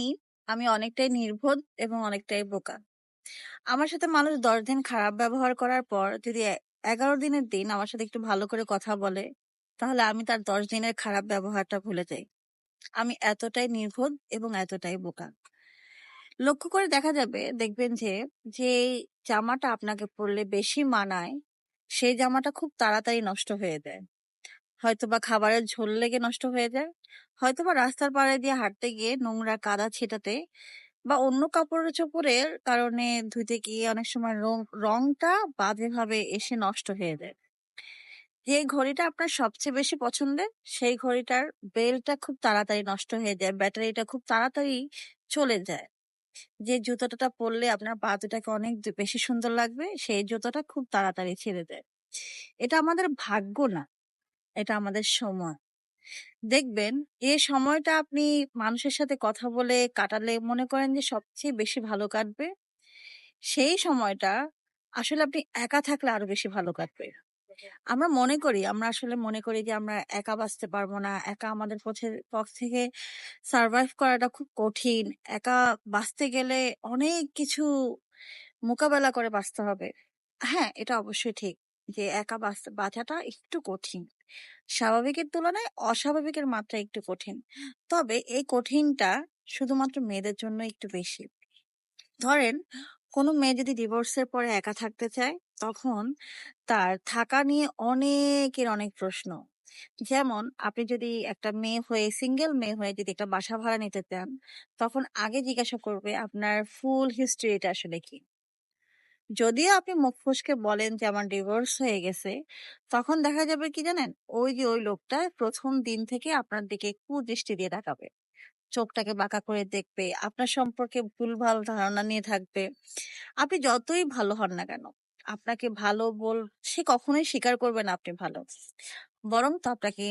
জানি আমি অনেকটাই নির্বোধ এবং অনেকটাই বোকা। আমার সাথে মানুষ ১০ দিন খারাপ ব্যবহার করার পর যদি এগারো দিনের দিন আমার সাথে একটু ভালো করে কথা বলে, তাহলে আমি তার ১০ দিনের খারাপ ব্যবহারটা ভুলে যাই। আমি এতটাই নির্বোধ এবং এতটাই বোকা। লক্ষ্য করে দেখা যাবে দেখবেন যে, যে জামাটা আপনাকে পড়লে বেশি মানায়, সেই জামাটা খুব তাড়াতাড়ি নষ্ট হয়ে যায়। হয়তোবা খাবারের ঝোল লেগে নষ্ট হয়ে যায়, হয়তোবা রাস্তার পাড়ে দিয়ে হাঁটতে গিয়ে নোংরা কাদা ছিটাতে বা অন্য কাপড়ের চোপড়ের কারণে ধুতে গিয়ে অনেক সময় রংটা বাজেভাবে এসে নষ্ট হয়ে যায়। যে ঘড়িটা আপনার সবচেয়ে বেশি পছন্দের, সেই ঘড়িটার বেল্টটা খুব তাড়াতাড়ি নষ্ট হয়ে যায়, ব্যাটারিটা খুব তাড়াতাড়ি চলে যায়। যে জুতোটা পরলে আপনার পা দুটাকে অনেক বেশি সুন্দর লাগবে, সেই জুতোটা খুব তাড়াতাড়ি ছেড়ে দেয় এটা আমাদের ভাগ্য না, এটা আমাদের সময়। দেখবেন এ সময়টা আপনি মানুষের সাথে কথা বলে কাটালে মনে করেন যে সবচেয়ে বেশি ভালো কাটবে। সেই সময়টা আসলে আপনি একা থাকলে আরও বেশি ভালো কাটবে। আমরা মনে করি, আমরা আসলে মনে করি যে আমরা একা বাঁচতে পারব না। একা আমাদের পথের পথ থেকে সারভাইভ করাটা খুব কঠিন। একা বাঁচতে গেলে অনেক কিছু মোকাবেলা করে বাঁচতে হবে। হ্যাঁ, এটা অবশ্যই ঠিক যে একা বাঁচতে বাঁচাটা একটু কঠিন। স্বাভাবিকের তুলনায় অস্বাভাবিকের মাত্রা একটু কঠিন। তবে এই কঠিনটা শুধুমাত্র মেয়েদের জন্য একটু বেশি। ধরেন কোনো মেয়ে যদি ডিভোর্সের পরে একা থাকতে চায়, তখন তার থাকা নিয়ে অনেকের অনেক প্রশ্ন। যেমন আপনি যদি একটা মেয়ে হয়ে সিঙ্গেল মেয়ে হয়ে যদি একটা বাসা ভাড়া নিতে চান, তখন আগে জিজ্ঞাসা করবে আপনার ফুল হিস্ট্রিটা আসলে কি? যদিও আপনি মুখ বলেন যে আমার ডিভোর্স হয়ে গেছে, তখন দেখা যাবে কি জানেন? ওই যে ওই লোকটা প্রথম দিন থেকে আপনার দিকে কুদৃষ্টি দিয়ে তাকাবে। চোখটাকে বাঁকা করে দেখবে, আপনার সম্পর্কে ভুলভাল ধারণা নিয়ে থাকবে। আপনি যতই ভালো হন না কেন, আপনাকে ভালো বল সে কখনোই স্বীকার করবে না আপনি ভালো। বরং তো আপনাকে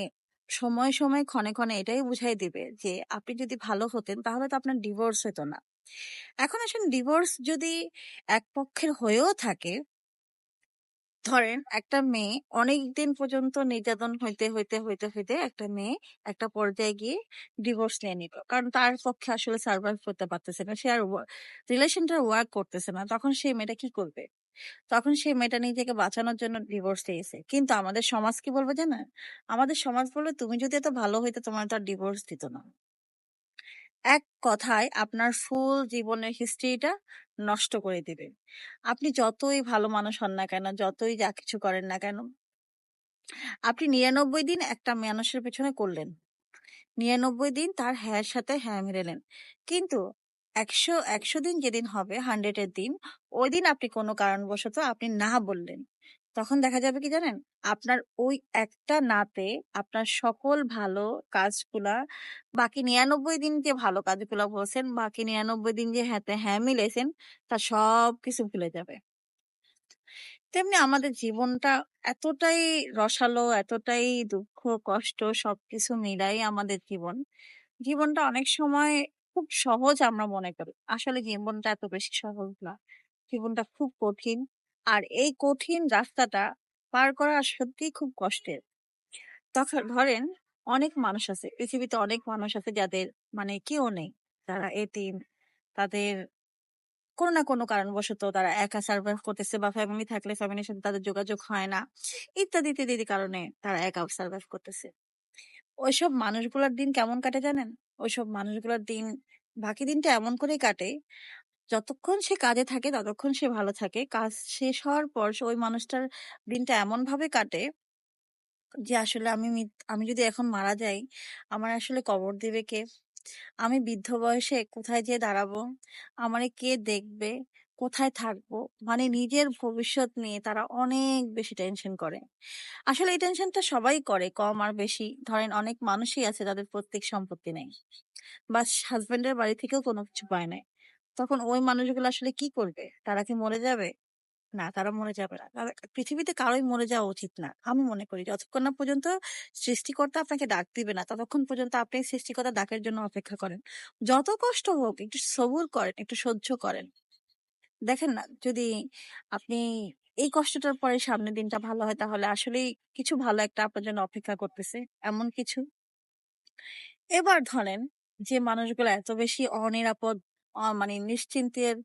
সময় সময়ে ক্ষণে, ক্ষণে এটাই বুঝাই দিবে যে আপনি যদি ভালো হতেন তাহলে তো আপনার ডিভোর্স হতো না। এখন আসেন ডিভোর্স যদি এক পক্ষের হয়েও থাকে ধরেন একটা মেয়ে অনেকদিন পর্যন্ত নির্যাতন হইতে, হইতে, হইতে, হইতে একটা মেয়ে একটা পর্যায়ে গিয়ে ডিভোর্স নিয়ে নিল। কারণ তার পক্ষে আসলে সার্ভাইভ করতে পারতেছে না। সে আর রিলেশনটা ওয়ার্ক করতেছে না। তখন সেই মেয়েটা কি করবে? তখন সেই মেয়েটা নিজেকে বাঁচানোর জন্য ডিভোর্স দিয়েছে। কিন্তু আমাদের সমাজ কি বলবে জানেন? আমাদের সমাজ বলবে, "তুমি যদি এত ভালো হইতে তোমার তো আর ডিভোর্স দিত না।" এক কথায় আপনার ফুল জীবনের হিস্ট্রিটা নষ্ট করে দিবে। আপনি যতই ভালো মানুষ হন না কেন, যতই যা কিছু করেন না কেন আপনি ৯৯ দিন একটা মানুষের পেছনে করলেন। ৯৯ দিন তার হ্যাঁ সাথে হ্যাঁ মিলালেন। কিন্তু একশো একশো দিন যেদিন হবে 100 এর দিন, ওইদিন আপনি কোনো কারণবশত আপনি না বললেন। তখন দেখা যাবে কি জানেন? আপনার ওই একটা নাতে আপনার সকল ভালো কাজগুলা বাকি ৯৯ দিন যে ভালো কাজগুলা বলছেন, বাকি ৯৯ দিন যে হ্যাঁতে হ্যাঁ মিলাইছেন, তার সবকিছু ভুলে যাবে। তেমনি আমাদের জীবনটা এতটাই রসালো, এতটাই দুঃখ, কষ্ট সবকিছু মিলাই আমাদের জীবন। জীবনটা অনেক সময় খুব সহজ আমরা মনে করি। আসলে জীবনটা এত বেশি সহজ না। জীবনটা খুব কঠিন। আর এই কঠিন রাস্তাটা পার করা সত্যি খুব কষ্টের। তখন ধরেন অনেক মানুষ আছে, পৃথিবীতে অনেক মানুষ আছে যাদের মানে কেউ নেই। তারা এতিম, তাদের কোনো না কোনো কারণবশত তারা একা সারভাইভ করতেছে বা ফ্যামিলি থাকলে ফ্যামিলির সাথে তাদের যোগাযোগ হয় না। ইত্যাদি, ইত্যাদি কারণে তারা একা সারভাইভ করতেছে। ওইসব মানুষগুলার দিন কেমন কাটে জানেন? ওইসব মানুষগুলার দিন বাকি দিনটা এমন করেই কাটে, যতক্ষণ সে কাজে থাকে ততক্ষণ সে ভালো থাকে। কাজ শেষ হওয়ার পর ওই মানুষটার দিনটা এমনভাবে কাটে যে আসলে আমি আমি যদি এখন মারা যাই, আমার আসলে কবর দিবে কে? আমি বৃদ্ধ বয়সে কোথায় যেয়ে দাঁড়াবো? আমারে কে দেখবে? কোথায় থাকব? মানে নিজের ভবিষ্যৎ নিয়ে তারা অনেক বেশি টেনশন করে। আসলে এই টেনশনটা সবাই করে কম আর বেশি। ধরেন অনেক মানুষই আছে যাদের পৈতৃক সম্পত্তি নেই। বা হাসব্যান্ডের বাড়ি থেকেও কোনো কিছু পায় নাই। তখন ওই মানুষগুলো আসলে কি করবে? তারা কি মরে যাবে? না, তারা মরে যাবে না। পৃথিবীতে কারোই মরে যাওয়া উচিত না। আমি মনে করি যতক্ষণ না পর্যন্ত সৃষ্টিকর্তা আপনাকে ডাক দিবে না, ততক্ষণ পর্যন্ত আপনি সৃষ্টিকর্তা ডাকের জন্য অপেক্ষা করেন। যত কষ্ট হোক একটু সবুর করেন, একটু সহ্য করেন। দেখেন না, যদি আপনি এই কষ্টটার পরে সামনের দিনটা ভালো হয় তাহলে আসলেই কিছু ভালো একটা আপনার জন্য অপেক্ষা করতেছে। এমন কিছু। এবার ধরেন যে মানুষগুলো এত বেশি অনিরাপদ মানে নিশ্চিন্তের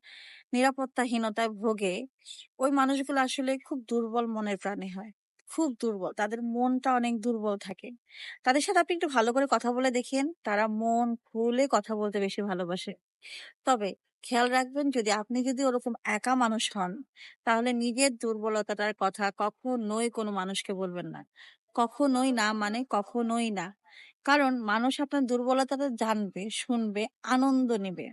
নিরাপত্তাহীনতায় ভোগে, ওই মানুষগুলো আসলে খুব দুর্বল মনের প্রাণী হয়। খুব দুর্বল। তাদের মনটা অনেক দুর্বল থাকে। তাদের সাথে আপনি একটু ভালো করে কথা বলে দেখেন তারা মন খুলে কথা বলতে বেশি ভালোবাসে। তবে খেয়াল রাখবেন যদি আপনি যদি ওরকম একা মানুষ হন, তাহলে নিজের দুর্বলতাটার কথা কখনোই কোনো মানুষকে বলবেন না। কখনোই না মানে কখনোই না। কারণ মানুষ আপনার দুর্বলতাটা জানবে, শুনবে, আনন্দ নিবে।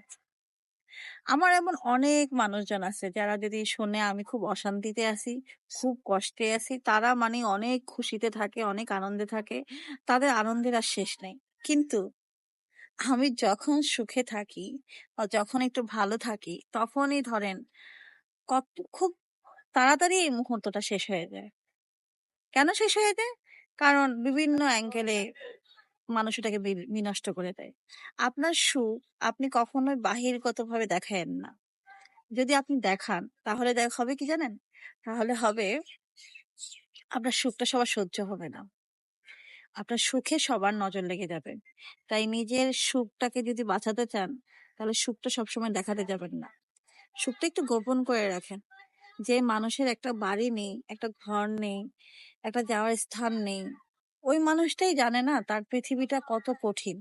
আমার এমন অনেক মানুষজন আছে যারা যদি শোনে আমি খুব অশান্তিতে আছি, খুব কষ্টে আছি, তারা মানে অনেক খুশিতে থাকে, অনেক আনন্দে থাকে। তাদের আনন্দের আর শেষ নেই। কিন্তু আমি যখন সুখে থাকি বা যখন একটু ভালো থাকি, তখনই ধরেন কত খুব তাড়াতাড়ি এই মুহূর্তটা শেষ হয়ে যায়। কেন শেষ হয়ে যায়? কারণ বিভিন্ন অ্যাঙ্গেলে মানুষ এটাকে বিনষ্ট করে দেয়। আপনার সুখ আপনি কখনোই বাহিরগতভাবে দেখায়েন না। যদি আপনি দেখান তাহলে দেখ হবে কি জানেন? তাহলে হবে আপনার সুখটা সবার সহ্য হবে না। আপনার সুখে সবার নজর লেগে যাবে। তাই নিজের সুখটাকে যদি বাঁচাতে চান, তাহলে সুখটা সবসময় দেখাতে যাবেন না। সুখটা একটু গোপন করে রাখেন। যে মানুষের একটা বাড়ি নেই, একটা ঘর নেই, একটা যাওয়ার স্থান নেই, ওই মানুষটাই জানে না তার পৃথিবীটা কত কঠিন।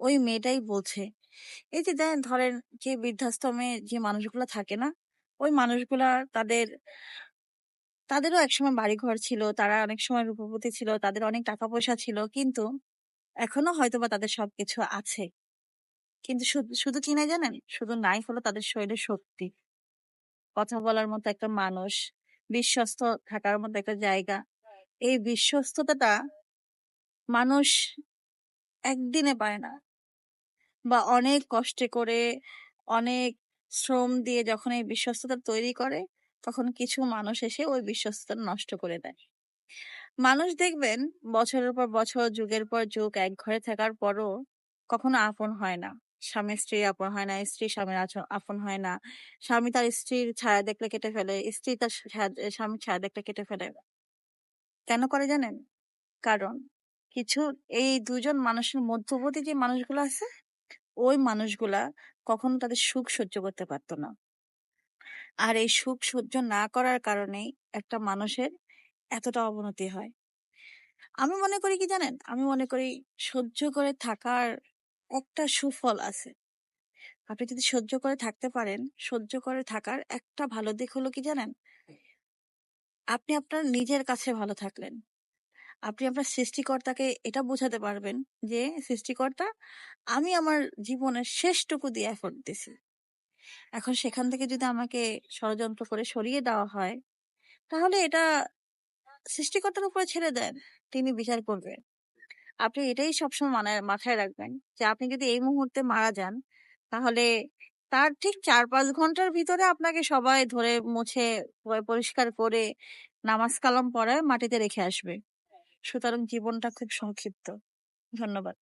ওই মেয়েটাই বোঝে। এই যে দেন ধরেন যে বৃদ্ধাশ্রমে যে মানুষগুলা থাকে না? ওই মানুষগুলা তাদের তাদেরও একসময় বাড়িঘর ছিল, তারা অনেক সময় রূপবতী ছিল, তাদের অনেক টাকা-পয়সা ছিল। কিন্তু এখনও হয়তোবা তাদের সবকিছু আছে। কিন্তু শুধু কি নাই জানেন? শুধু নাই হলো তাদের শরীরে শক্তি। কথা বলার মতো একটা মানুষ, বিশ্বস্ত থাকার মতো একটা জায়গা। এই বিশ্বস্ততাটা মানুষ একদিনে পায় না। বা অনেক কষ্টে করে, অনেক শ্রম দিয়ে যখন এই বিশ্বস্ততা তৈরি করে, তখন কিছু মানুষ এসে ওই বিশ্বস্ততা নষ্ট করে দেয়। মানুষ দেখবেন বছরের পর বছর, যুগের পর যুগ এক ঘরে থাকার পরও কখনো আপন হয় না। স্বামী স্ত্রী আপন হয় না, স্ত্রী স্বামীর আপন হয় না। স্বামী তার স্ত্রীর ছায়া দেখলে কেটে ফেলে, স্ত্রী তার স্বামীর ছায়া দেখলে কেটে ফেলে। কেন করে জানেন? কারণ কিছু এই দুজন মানুষের মধ্যবর্তী যে মানুষগুলো আছে, ওই মানুষগুলা কখনো তাদের সুখ সহ্য করতে পারত না। আর এই সুখ সহ্য না করার কারণেই একটা মানুষের এতটা অবনতি হয়। আমি মনে করি কি জানেন? আমি মনে করি সহ্য করে থাকার একটা সুফল আছে। আপনি যদি সহ্য করে থাকতে পারেন, সহ্য করে থাকার একটা ভালো দিক হলো কি জানেন? আপনি আপনার নিজের কাছে ভালো থাকলেন। আপনি আপনার সৃষ্টিকর্তাকে এটা বোঝাতে পারবেন যে, "সৃষ্টিকর্তা, আমি আমার জীবনের শেষটুকু দিয়ে এফোর্ট দিছি। এখন সেখান থেকে যদি আমাকে ষড়যন্ত্র করে সরিয়ে দেওয়া হয়, তাহলে এটা সৃষ্টিকর্তার উপরে ছেড়ে দেন। তিনি বিচার করবেন।" আপনি এটাই সবসময় মানায় মাথায় রাখবেন যে আপনি যদি এই মুহূর্তে মারা যান, তাহলে তার ঠিক ৪-৫ ঘণ্টার ভিতরে আপনাকে সবাই ধরে মুছে পরিষ্কার করে নামাজ কালাম পড়ায় মাটিতে রেখে আসবে। সুতরাং জীবনটা খুব সংক্ষিপ্ত। ধন্যবাদ।